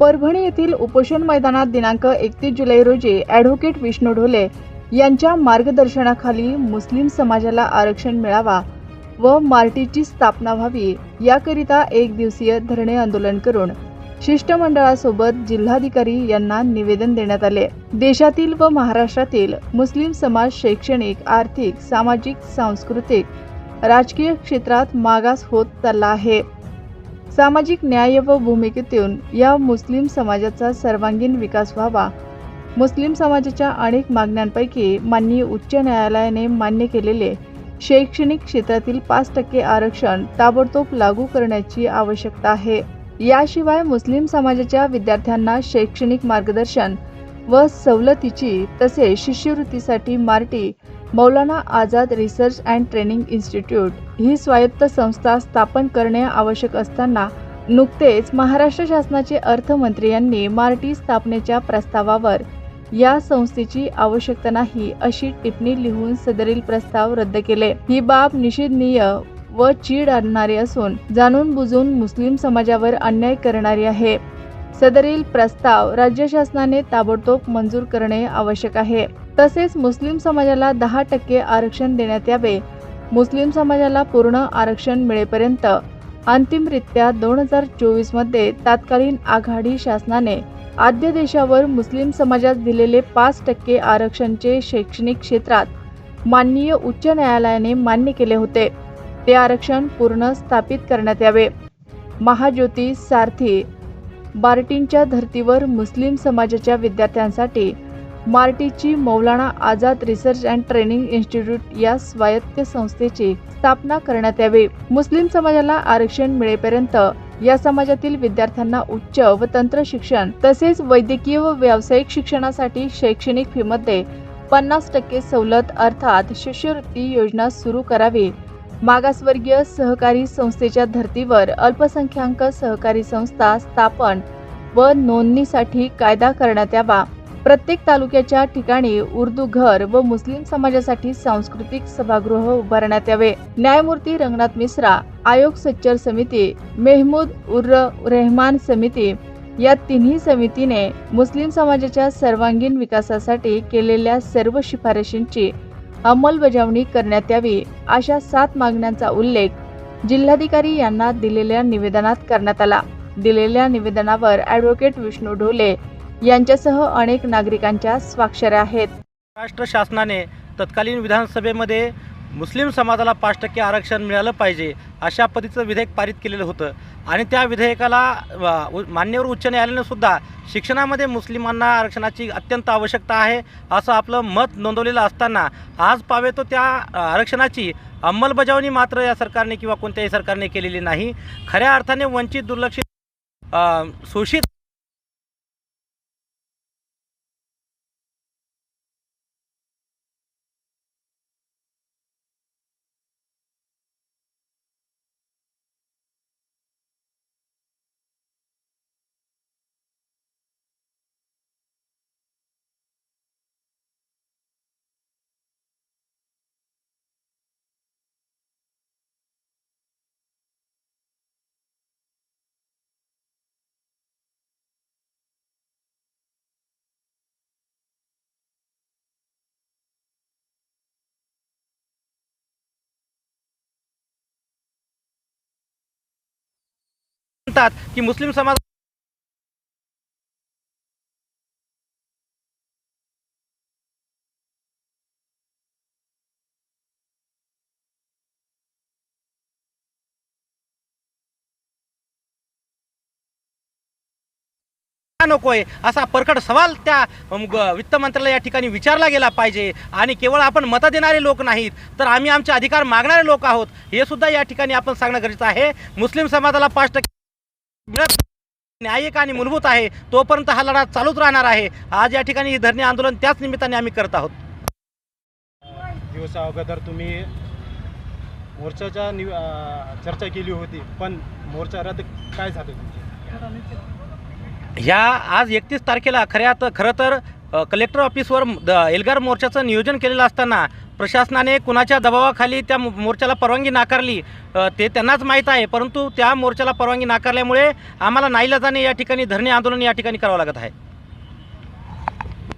परभणी येथील उपोषण मैदानात दिनांक एकतीस जुलै रोजी ॲडव्होकेट विष्णू ढोले यांच्या मार्गदर्शनाखाली मुस्लिम समाजाला आरक्षण मिळावा व मार्टीची स्थापना व्हावी याकरिता एक दिवसीय धरणे आंदोलन करून शिष्टमंडळासोबत जिल्हाधिकारी यांना निवेदन देण्यात आले. देशातील व महाराष्ट्रातील मुस्लिम समाज शैक्षणिक आर्थिक सामाजिक सांस्कृतिक राजकीय क्षेत्रात मागास होत चालला आहे. सामाजिक न्याय व भूमिकेतून या मुस्लिम समाजाचा सर्वांगीण विकास व्हावा. मुस्लिम समाजाच्या अनेक मागण्यांपैकी माननीय उच्च न्यायालयाने मान्य केलेले शैक्षणिक क्षेत्रातील पाच टक्के आरक्षण ताबडतोब लागू करण्याची आवश्यकता आहे. याशिवाय मुस्लिम समाजाच्या विद्यार्थ्यांना शैक्षणिक मार्गदर्शन व सवलतीची तसेच शिष्यवृत्तीसाठी MARTI Maulana Azad research and training institute ही स्वायत्त संस्था स्थापन करणे आवश्यक असताना नुकतेच महाराष्ट्र शासनाचे अर्थमंत्री यांनी मार्टी स्थापनेच्या प्रस्तावावर या संस्थेची आवश्यकता नाही अशी टिप्पणी लिहून सदरील प्रस्ताव रद्द केले. ही बाब निषेधनीय व चीड आणणारी असून जाणून बुजून मुस्लिम समाजावर अन्याय करणारी आहे. सदरील प्रस्ताव राज्य शासनाने ताबडतोब मंजूर करणे आवश्यक आहे. तसेच मुस्लिम समाजाला दहा टक्के आरक्षण देण्यात यावे. मुस्लिम समाजाला पूर्ण आरक्षण मिळेपर्यंत अंतिमरित्या दोन हजार चोवीसमध्ये तत्कालीन आघाडी शासनाने आद्य देशावर मुस्लिम समाजात दिलेले पाच टक्के आरक्षणचे शैक्षणिक क्षेत्रात माननीय उच्च न्यायालयाने मान्य केले होते. ते आरक्षण पूर्ण स्थापित करण्यात यावे. महाज्योती सारथी बार्टींच्या धर्तीवर मुस्लिम समाजाच्या विद्यार्थ्यांसाठी मार्टीची Maulana Azad research and training institute या स्वायत्त संस्थेची स्थापना करण्यात यावी. मुस्लिम समाजाला आरक्षण मिळेपर्यंत या समाजातील विद्यार्थ्यांना उच्च व तंत्र शिक्षण तसेच वैद्यकीय व व्यावसायिक शिक्षणासाठी शैक्षणिक फीमध्ये पन्नास टक्के सवलत अर्थात शिष्यवृत्ती योजना सुरू करावी. मागासवर्गीय सहकारी संस्थेच्या धर्तीवर अल्पसंख्याक सहकारी संस्था स्थापन व नोंदणीसाठी कायदा करण्यात यावा. प्रत्येक तालुक्याच्या ठिकाणी उर्दू घर व मुस्लिम समाजासाठी सांस्कृतिक सभागृह उभारण्यात यावे. न्यायमूर्ती रंगनाथ मिश्रा आयोग सच्चर समिती मेहमूद उर्र रेहमान समिती या तिन्ही समितीने मुस्लिम समाजाच्या सर्वांगीण विकासासाठी केलेल्या सर्व शिफारशींची अंमलबजावणी करण्यात यावी अशा सात मागण्यांचा उल्लेख जिल्हाधिकारी यांना दिलेल्या निवेदनात करण्यात आला. दिलेल्या निवेदनावर ॲडव्होकेट विष्णू ढोले यांच्यासह अनेक नागरिकांच्या स्वाक्षऱ्या आहेत. महाराष्ट्र शासनाने तत्कालीन विधानसभेमध्ये मुस्लिम समाजाला पाच टक्के आरक्षण मिळालं पाहिजे अशा पद्धतीचं विधेयक पारित केलेलं होतं. आणि त्या विधेयकाला मान्यवर उच्च न्यायालयानं सुद्धा शिक्षणामध्ये मुस्लिमांना आरक्षणाची अत्यंत आवश्यकता आहे असं आपलं मत नोंदवलेलं असताना आज पावे तो त्या आरक्षणाची अंमलबजावणी मात्र या सरकारने किंवा कोणत्याही सरकारने केलेली नाही. खऱ्या अर्थाने वंचित दुर्लक्षित शोषित सांगतात की मुस्लिम समाज नकोय? असा परखड सवाल त्या वित्त मंत्र्याला या ठिकाणी विचारला गेला पाहिजे. आणि केवळ आपण मतं देणारे लोक नाहीत तर आम्ही आमचे अधिकार मागणारे लोक आहोत. हे सुद्धा या ठिकाणी आपण सांगणं गरजेचं आहे. मुस्लिम समाजाला पाच टक्के मिळत न्यायिक आणि मूलभूत आहे तोपर्यंत हा लढा चालूच राहणार आहे. आज या ठिकाणी हे धरणे आंदोलन त्याच निमित्ताने आम्ही करत आहोत. दिवसा अगोदर तुम्ही मोर्चाच्या नि चर्चा केली होती पण मोर्चा रद्द काय झालं ह्या आज एकतीस तारखेला खऱ्यात खरं तर कलेक्टर ऑफिसवर द- एल्गार मोर्चाचं नियोजन केलेलं असताना प्रशासनाने कुणाच्या दबावाखाली त्या मो- मोर्चाला परवानगी नाकारली ते त्यांनाच माहीत आहे परंतु त्या मोर्चाला परवानगी नाकारल्यामुळे आम्हाला नाईलाजाने या ठिकाणी धरणे आंदोलन या ठिकाणी करावं लागत आहे.